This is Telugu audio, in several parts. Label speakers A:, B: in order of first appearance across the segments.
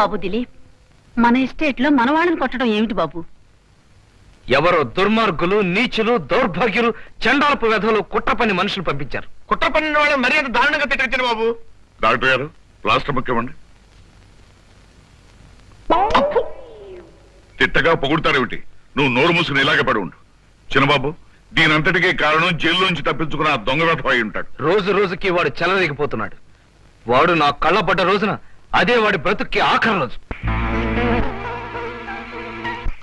A: బాబు దిలీప్? మన ఎస్టేట్లో మన వాళ్ళని కొట్టడం ఏమిటి బాబు?
B: ఎవరో దుర్మార్గులు నీచులు దౌర్భాగ్యులు చండాలపు వ్యధులు కుట్ర పని మనుషులు పంపించారు.
C: కుట్ర పన్నిన వాళ్ళని మరీ అంత దారుణంగా తిట్టించిన బాబు.
D: డాక్టర్ గారు ప్లాస్టర్ ముఖ్యమండి తిట్టగా పొగుడతారేమిటి? నువ్వు నోరు మూసుకుని ఇలాగే పడి ఉండు. చిన్నబాబు దీనంతటికీ కారణం జైల్లోంచి తప్పించుకున్న ఆ దొంగ వెధవ అయి ఉంటాడు.
B: రోజు రోజుకి వాడు చెలరేగిపోతున్నాడు. వాడు నా కళ్ళపడ్డ రోజున అదే వాడి బ్రతుక్కి ఆఖరి రోజు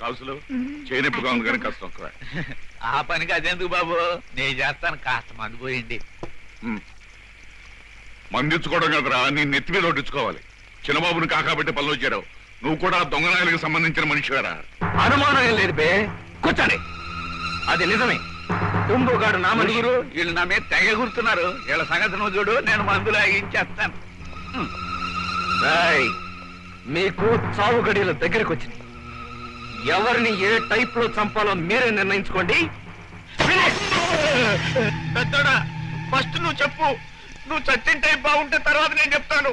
D: కాసులు చేయనొప్పిగా ఉంది కానీ కాస్త ఒక్కరా
C: ఆ పనికి అదెందుకు బాబు? నేను చేస్తాను కాస్త మందు పోయింది
D: మందించుకోవడం కదరా నీ నెత్తి మీద ఒట్టించుకోవాలి చిన్నబాబుని కాకాబెట్టి పనులు వచ్చాడు. నువ్వు కూడా దొంగనాయలకు సంబంధించిన మనిషివేరా.
B: అనుమానం ఏం లేదు బే. కూర్చోండి. అది నిజమే. టుంబుగాడు నా మనిషి.
C: నలుగురు వీళ్ళు నా మీద తెగ గుర్తున్నారు. వీళ్ళ సంగతి నువ్వు చూడు నేను మందులు ఆగించేస్తాను.
B: మీకు చావు గడియల దగ్గరకు వచ్చింది ఎవరిని ఏ టైప్లో చంపాలో మీరే నిర్ణయించుకోండి.
C: పెద్దోడా ఫస్ట్ నువ్వు చెప్పు. నువ్వు చచ్చింటే బాగుంటే తర్వాత నేను చెప్తాను.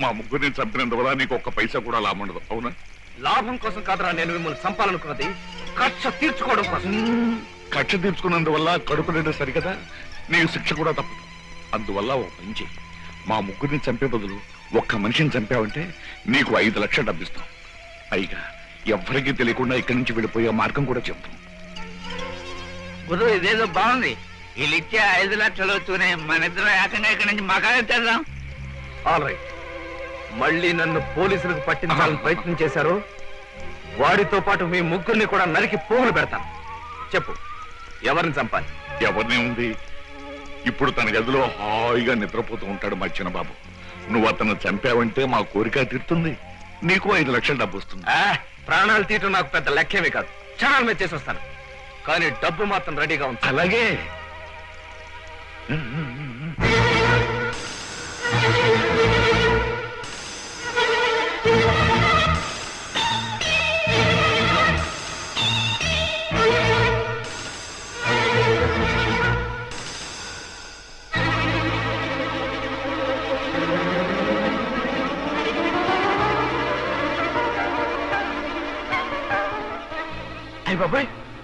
D: మా ముగ్గురిని చంపినందువల్ల నీకు ఒక్క పైసా కూడా లాభం ఉండదు అవునా?
B: లాభం కోసం కాదురా నేను మిమ్మల్ని చంపాలనుకున్నది. కక్ష తీర్చుకోవడం కోసం.
D: కక్ష తీర్చుకున్నందువల్ల కడుపు నిండా సరికదా? నీకు శిక్ష కూడా తప్పదు. అందువల్ల ఒక పని చెయ్యి. మా ముగ్గురిని చంపే బదులు ఒక్క మనిషిని చంపావంటే నీకు ఐదు లక్షలు డబ్బిస్తాం. పైగా ఎవ్వరికీ తెలియకుండా ఇక్కడి నుంచి వెళ్ళిపోయే మార్గం కూడా చెప్తాం.
C: గురు ఇదేదో బాగుంది. వీళ్ళు ఇచ్చే ఐదు లక్షలు వచ్చునే మన ఇద్దరు ఏకంగా ఇక్కడి నుంచి మకానే తెద్దాం.
B: ఆల్ రైట్ మళ్ళీ నన్ను పోలీసులకు పట్టించాలని ప్రయత్నం చేశారు. వాడితో పాటు మీ ముగ్గురిని కూడా నరికి పోగులు పెడతాను. చెప్పు ఎవరిని చంపాలి?
D: ఎవరినే ఉంది? ఇప్పుడు తన గదిలో హాయిగా నిద్రపోతూ ఉంటాడు మా చిన్న బాబు నువ్వు అతను చంపావంటే మా కోరిక తీరుతుంది. నీకు ఐదు లక్షలు డబ్బు వస్తుంది.
B: ఆ, ప్రాణాలు తీయటం నాకు పెద్ద లక్ష్యమే కాదు. క్షణాల మీద చేసి వస్తాను. కానీ డబ్బు మాత్రం రెడీగా ఉంది.
D: అలాగే.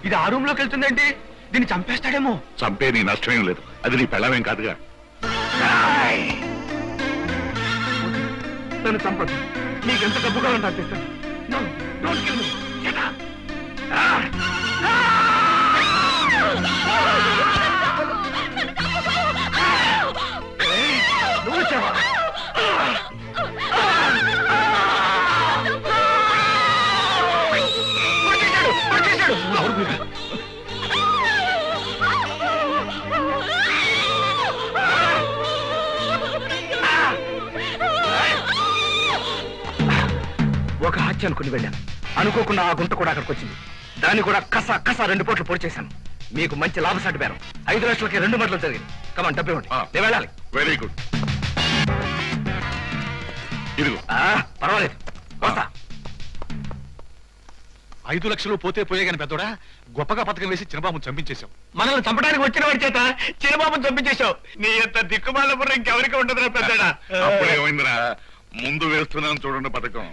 B: ఇది ఆ రూమ్లోకి వెళ్తుందండి దీన్ని చంపేస్తాడేమో.
D: చంపే నీ నష్టమేం లేదు. అది నీ పెళ్ళమేం కాదుగా.
B: నన్ను చంపదు. నీకు ఎంత డబ్బు కావాలంటే అంత ఇస్తాను హత్య అనుకుని వెళ్ళాను. అనుకోకుండా ఆ గుంట కూడా అక్కడికి వచ్చింది. దాన్ని కూడా కస కస రెండు పోట్లు పొడి చేశాను. మీకు మంచి లాభసాటి బేరం. ఐదు లక్షలకి రెండు మటలు జరిగింది. కమన్ డబ్బు ఇవ్వండి. నేను వెళ్ళాలి.
D: వెరీ గుడ్ ఇదిగో.
B: పర్వాలేదు. వస్తా
E: ఐదు లక్షలు పోతే పోయే గాని పెద్దోడా గొప్పగా పథకం వేసి చిన్నబాబు చంపించేశాం
C: మనల్ని చంపడానికి వచ్చిన వాడి చేత చిన్నబాబుని చంపించేశావు. నీ ఎంత దిక్కుమాల బుర్ర ఇంకెవరికి ఉండదురా పెద్దడా?
D: అప్పుడు ఏమైందిరా? ముందు వేస్తున్నాను చూడండి పథకం.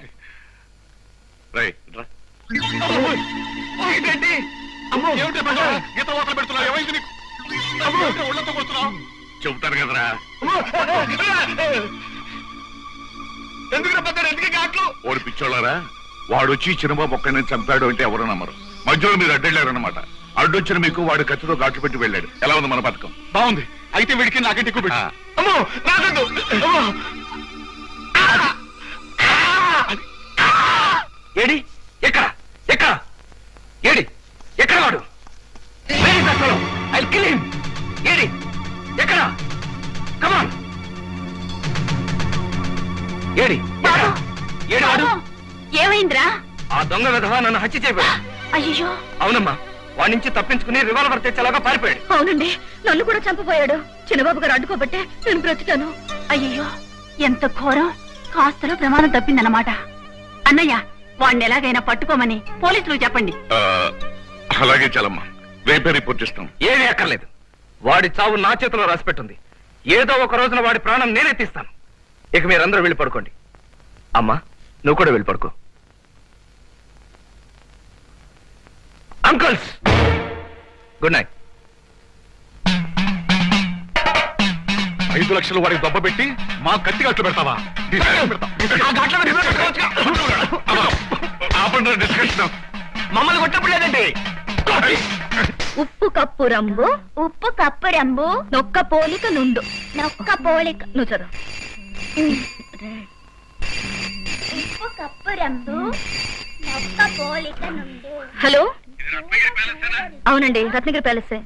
C: ఏంటండి అమ్మో!
E: ఏమిటి పెద్దోడా? గీత వాతలు పెడుతున్నావు ఏమైంది నీకు? ఏమిటి ఒళ్ళంతా కొడుతున్నావు.
D: చెబుతారు కదరా.
C: ఎందుకు పెద్దడు? ఎందుకు కాట్లు
D: ఓడి పిచ్చోళ్ళారా? వాడు వచ్చి చిన్నబాబు ఒక్కడిని చంపాడు అంటే ఎవరు నమ్మరు. మధ్యలో మీరు అడ్డెళ్ళారన్నమాట. అడ్డొచ్చిన మీకు వాడు కత్తితో ఘాట్లు పెట్టి వెళ్ళాడు. ఎలా ఉంది మన పథకం
E: బాగుంది. అయితే వీడికి నాకంటే ఎక్కువ పెట్టు
C: అమ్మో! నాకొద్దు
B: ఏడి? ఎక్కడ? ఎక్కడ? ఏడి? ఎక్కడ వాడు? ఐ కిల్ హిమ్ ఏడి? ఎక్కడ? Come on AD? ఏడి వాడు?
A: ఏమైందిరా?
B: ఆ దొంగ విధవా నన్ను హత్య చేయబోయాడు
A: అయ్యో
B: అవునమ్మా. వాడి నుంచి తప్పించుకుని రివాల్వర్ తెచ్చేలాగా పారిపోయాడు.
A: అవునండి. నన్ను కూడా చంపబోయాడు. చిన్నబాబు గారు అడ్డుకోబట్టే నేను బ్రతికాను. అయ్యో ఎంత ఘోరం. కాస్తలో ప్రమాదం తప్పిందన్నమాట. అన్నయ్య వాణ్ణి ఎలాగైనా పట్టుకోమని పోలీసులు చెప్పండి.
D: ఆ, అలాగే చలమ్మా. రేపే రిపోర్ట్ ఇస్తాం
B: ఏమీ అక్కర్లేదు. వాడి చావు నా చేతిలో రాసిపెట్టుంది. ఏదో ఒక రోజున వాడి ప్రాణం నేనే తీస్తాను.
F: ఇక మీరందరూ వెళ్ళి పడుకోండి. అమ్మా నువ్వు కూడా వెళ్ళి పడుకో. అంకుల్స్! Good night.
D: ఐదు లక్షలు వాడికి దెబ్బ పెట్టి మా కత్తి గట్లు పెడతావా?
G: మమ్మల్ని కొట్టప్పుడు లేదండి.
A: ఉప్పు కప్పు రంబు
H: ఉప్పు కప్పు రంబు
A: నొక్క పోలిక నుండు.
H: నొక్క పోలిక.
A: నువ్వు చదువు.
H: ఉప్పు కప్పు రంబు నొక్క పోలిక నుండు.
A: హలో? అవునండి రత్నగిరి ప్యాలెస్.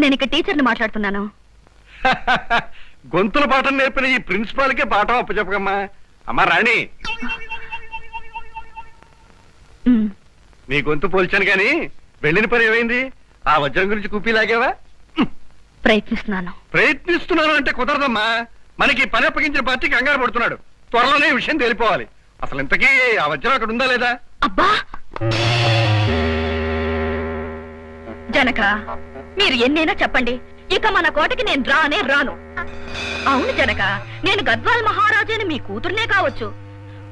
A: నేను ఇక్కడ టీచర్ని మాట్లాడుతున్నాను.
F: గొంతుల పాఠం నేర్పిన ఈ ప్రిన్సిపాల్కే పాఠం అప్పచెప్పకమ్మా. అమ్మా రాణి. నీ గొంతు పోల్చాను కానీ వెళ్ళిన పని ఏమైంది? ఆ వజ్రం గురించి కూపీ లాగావా?
A: ప్రయత్నిస్తున్నాను.
F: ప్రయత్నిస్తున్నాను అంటే కుదరదమ్మా. మనకి పని అప్పగించిన పార్టీ కంగారు పడుతున్నాడు. త్వరలోనే ఈ విషయం తెలిపోవాలి. అసలు ఇంతకీ ఆ వజ్రం అక్కడ ఉందా లేదా?
A: అబ్బా! జనక మీరు ఎన్నైనా చెప్పండి. ఇక మన కోటకి నేను రానే రాను. అవును జనక నేను గద్వాల్ మహారాజుని మీ కూతుర్నే కావచ్చు.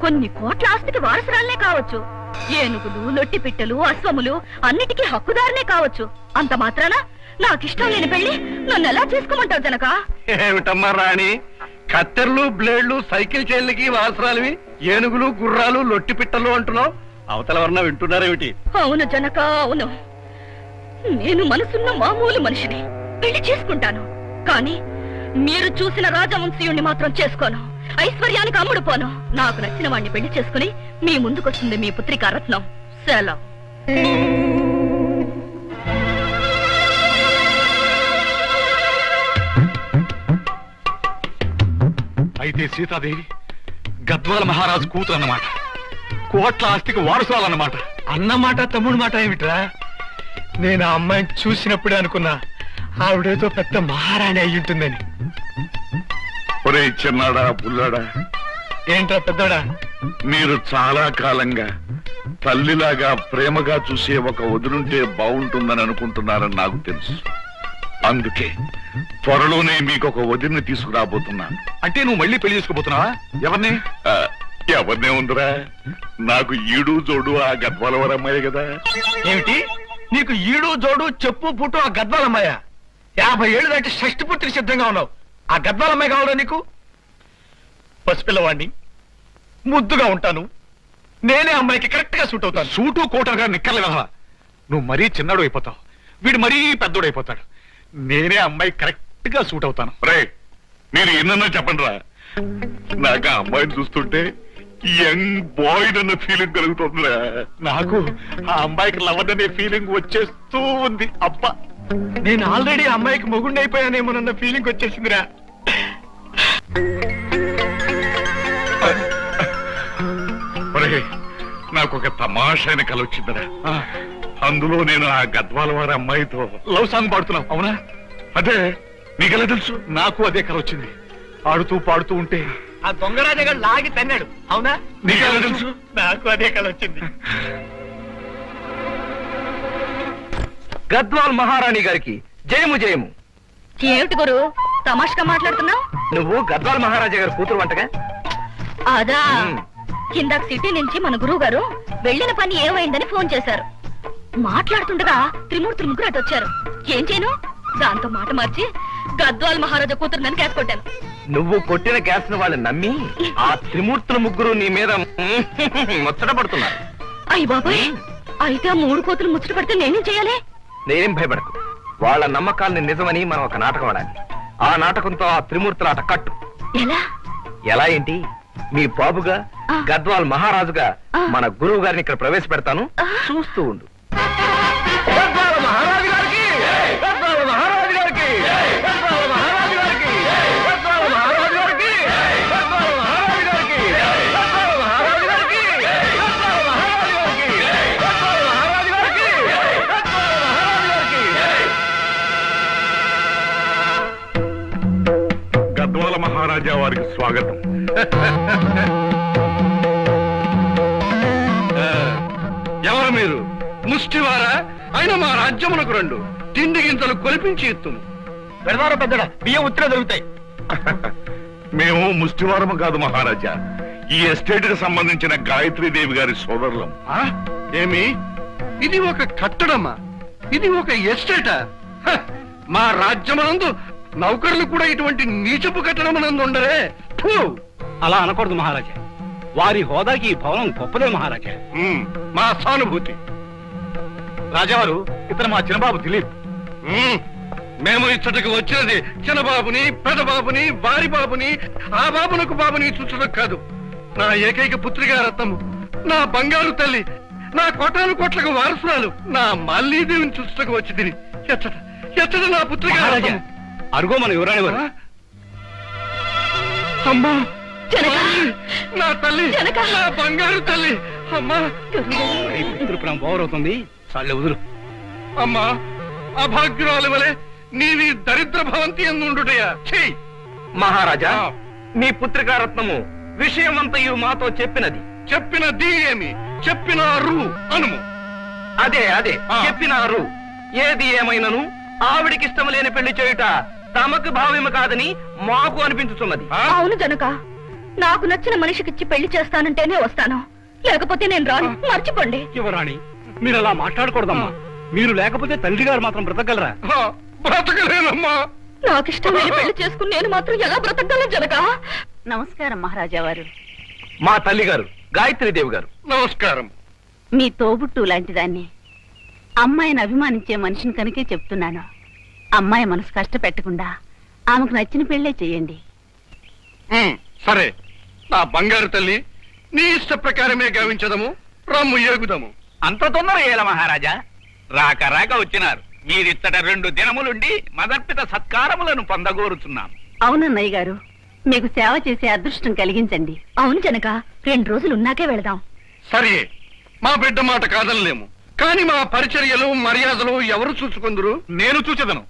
A: కొన్ని కోట్ల ఆస్తికి వారసురాలనే కావచ్చు. ఏనుగులు లొట్టి పిట్టలు అశ్వములు అన్నిటికీ హక్కుదారనే కావచ్చు. అంత మాత్రాన? నాకిష్టం లేని పెళ్ళి నన్ను ఎలా చేసుకోమంటావు జనక?
F: ఏమిటమ్మా రాణి? కత్తెర్లు బ్లేడ్లు సైకిల్ చైన్లకి వాసరాలివి ఏనుగులు గుర్రాలు లొట్టి పిట్టలు అంటున్నావు? అవతల ఎవరన్నా వింటున్నారేమిటి?
A: అవును జనక అవును. నేను మనసున్న మామూలు మనిషిని. పెళ్ళి చేసుకుంటాను. కానీ మీరు చూసిన రాజవంశీయుణ్ణి మాత్రం చేసుకోను. ఐశ్వర్యానికి అమ్ముడు పోను. నాకు నచ్చిన వాణ్ణి పెళ్ళి చేసుకుని మీ ముందుకొస్తుంది మీ పుత్రిక రత్నం. సెలవు.
E: అయితే సీతాదేవి గద్వాల మహారాజు కూతురు అన్నమాట. కోట్ల ఆస్తికి వారసురాలన్నమాట
I: అన్నమాట తమ్ముడు మాట ఏమిట్రా? నేను ఆ అమ్మాయిని చూసినప్పుడే అనుకున్నా. ఆవిడేదో పెద్ద మహారాణి అయి ఉంటుందని.
D: ఒరే చిన్నాడా పుల్లాడా?
I: ఏంట్రా పెద్దోడా?
D: మీరు చాలా కాలంగా తల్లిలాగా ప్రేమగా చూసే ఒక వదులుంటే బాగుంటుందని అనుకుంటున్నారని నాకు తెలుసు. అందుకే త్వరలోనే మీకు ఒక వదిలిని తీసుకురాబోతున్నాను.
E: అంటే నువ్వు మళ్ళీ పెళ్ళి చేసుకోబోతున్నావా? ఎవరిని?
D: ఆ, ఎవరినే ఉందిరా? నాకు ఈడు జోడు ఆ గద్వాలవరమ్మాయి కదా.
I: ఏమిటి? నీకు ఈడు జోడు చెప్పు పుట్టు ఆ గద్వాలమ్మాయ? యాభై ఏళ్ళు దాటి షష్టి పుట్టికి సిద్ధంగా ఉన్నావు. ఆ గద్వాలమ్మాయి కావాలా నీకు? పసిపిల్లవాడిని ముద్దుగా ఉంటాను. నేనే అమ్మాయికి కరెక్ట్గా సూట్ అవుతాను.
E: సూటు కోటగా నిక్కర్లే కదా నువ్వు మరీ చిన్నాడు అయిపోతావు. వీడు మరీ పెద్దోడు అయిపోతాడు. నేనే అమ్మాయి కరెక్ట్గా సూట్ అవుతాను.
D: రే మీరు ఎన్నన్నా చెప్పండి రా నాకు ఆ అమ్మాయిని చూస్తుంటే యంగ్ బాయ్ అన్న ఫీలింగ్ కలుగుతుందిరా.
E: నాకు ఆ అమ్మాయికి లవర్ అనే ఫీలింగ్ వచ్చేస్తూ ఉంది. అబ్బా!
I: నేను ఆల్రెడీ అమ్మాయికి మొగుండి అయిపోయానేమోనన్న ఫీలింగ్ వచ్చేసిందిరా.
D: నాకు ఒక తమాషైన కల వచ్చిందిరా. అందులో నేను ఆ గద్వాల వారి అమ్మాయితో
E: లవ్ సాంగ్ పాడుతున్నావు అవునా?
D: అదే నీకెలా తెలుసు?
E: నాకు అదే కల వచ్చింది. ఆడుతూ పాడుతూ ఉంటే
I: ఆ దొంగరాజగా లాగి తన్నాడు. అవునా?
D: నీకెలా తెలుసు?
I: నాకు అదే కల వచ్చింది.
F: గద్వాల్ మహారాణి గారికి జయము జయము.
A: ఏమిటి గురు? తమాషగా మాట్లాడుతున్నావు?
F: నువ్వు గద్వాల్ మహారాజా గారి కూతురు వంటగా
A: అదా. ఇందాక సిటీ నుంచి మన గురువు గారు వెళ్ళిన పని ఏమైందని ఫోన్ చేశారు. మాట్లాడుతుండగా త్రిమూర్తులు ముగ్గురు అటు వచ్చారు. ఏం చేయను? దాంతో మాట మార్చి గద్వాల్ మహారాజా కూతురు నన్ను కేసు కొట్టాను.
F: నువ్వు కొట్టిన గ్యాస్ వాళ్ళు నమ్మి ఆ త్రిమూర్తుల ముగ్గురు నీ మీద ముచ్చట పడుతున్నారు.
A: అయ్య బాబాయ్. అయితే ఆ మూడు కోతులు ముచ్చట పడితే నేనేం చేయాలి?
F: నేనేం భయపడకు. వాళ్ళ నమ్మకాల్ని నిజమని మనం ఒక నాటకం ఆడాలి. ఆ నాటకంతో ఆ త్రిమూర్తుల ఆట కట్టు.
A: ఎలా?
F: ఎలా ఏంటి? మీ బాబుగా. గద్వాల్ మహారాజుగా. మన గురువు గారిని ఇక్కడ ప్రవేశపెడతాను. చూస్తూ ఉండు.
D: వారికి స్వాగతం.
F: ఎవరు మీరు? ముష్టివారా? అయినా మా రాజ్యమునకు రెండు. తిండి గింతలు కొలిపించి ఎత్తును
I: పెడదారా పెద్దడా? బియ్యం ఉత్తరే దొరుకుతాయి.
D: మేము ముష్టివారము కాదు మహారాజా. ఈ ఎస్టేట్కి సంబంధించిన గాయత్రి దేవి గారి సోదరులం?
F: ఏమి? ఇది ఒక కట్టడమా? ఇది ఒక ఎస్టేటా! మా రాజ్యమనందు నౌకర్లు కూడా ఇటువంటి నీచపు కట్టడమనందు ఉండరే!
J: అలా అనకూడదు మహారాజా. వారి హోదాకి ఈ భవనం గొప్పదే మహారాజా.
F: మా సానుభూతి.
E: రాజావారు ఇతను మా చిన్నబాబు దిలీప్.
F: మేము ఇచ్చటకు వచ్చినది చిన్నబాబుని పెదబాబుని వారి బాబుని ఆ బాబునకు బాబుని చూచడం కాదు. నా ఏకైక పుత్రిగా రత్నము నా బంగారు తల్లి నా కోటాను కోట్లకు వారసురాలు నా మల్లీదేవిని చూచటకు వచ్చి తిని. ఎచ్చట ఎచ్చట నా పుత్రిగా.
J: అరుగో మన యువరాణి వారు
F: అమ్మా!
A: జనక!
F: నా తల్లి!
A: జనక!
F: నా బంగారు తల్లి! అమ్మా!
J: బోరవుతుంది. చాలే వదులు.
F: అమ్మా! అభాగ్యురాలు వలె నీవి దరిద్ర భవంతి ఎందుండుటయా చెయ్యి
B: మహారాజా మీ పుత్రికారత్నము విషయమంతయు మాతో చెప్పినది.
F: చెప్పిన దీ ఏమి? చెప్పినారు అనుము.
B: అదే అదే. చెప్పినారు. ఏది ఏమైనను? ఆవిడికిష్టం లేని పెళ్ళి చేయుట తమకు భావ్యము కాదని మాకు అనిపించుతున్నది?
A: అవును జనక. నాకు నచ్చిన మనిషికిచ్చి పెళ్ళి చేస్తానంటేనే వస్తాను. లేకపోతే నేను రాను. మర్చిపోండి.
J: యువరాణి మీరు అలా మాట్లాడకూడదమ్మా మీరు లేకపోతే తండ్రి గారు మాత్రం బ్రతకగలరా?
F: బ్రతకలేనమ్మా.
A: నాకు ఇష్టం లేని పెళ్ళి చేసుకుని నేను మాత్రం ఎలా బ్రతకగలను జనక? నమస్కారం మహారాజా వారు
B: మా తల్లి గారు గాయత్రి దేవి గారు
F: నమస్కారం.
A: మీ తోబుట్టు లాంటి దాన్ని అమ్మాయిని అభిమానించే మనిషిని కనుకే చెప్తున్నాను. అమ్మాయి మనసు కష్టపెట్టకుండా ఆమెకు నచ్చిన పెళ్ళే చేయండి
F: ఉమ్, సరే. నా బంగారు తల్లి నీ ఇష్ట ప్రకారమే గావించదము రమ్ము ఏగుదము
C: అంత తొందర ఏల మహారాజా? రాక రాక వచ్చినారు. మీరిత్తట రెండు దినములుండి మదర్పిత సత్కారములను పొందగోరుచున్నాం
A: అవునన్నయ్య గారు. మీకు సేవ చేసే అదృష్టం కలిగించండి. అవును జనక రెండు రోజులు ఉన్నాకే వెళదాం.
F: సరే మా బిడ్డ మాట కాదనలేము. కానీ మా పరిచర్యలు మర్యాదలు ఎవరు చూసుకుందరు?
E: నేను చూచేదను.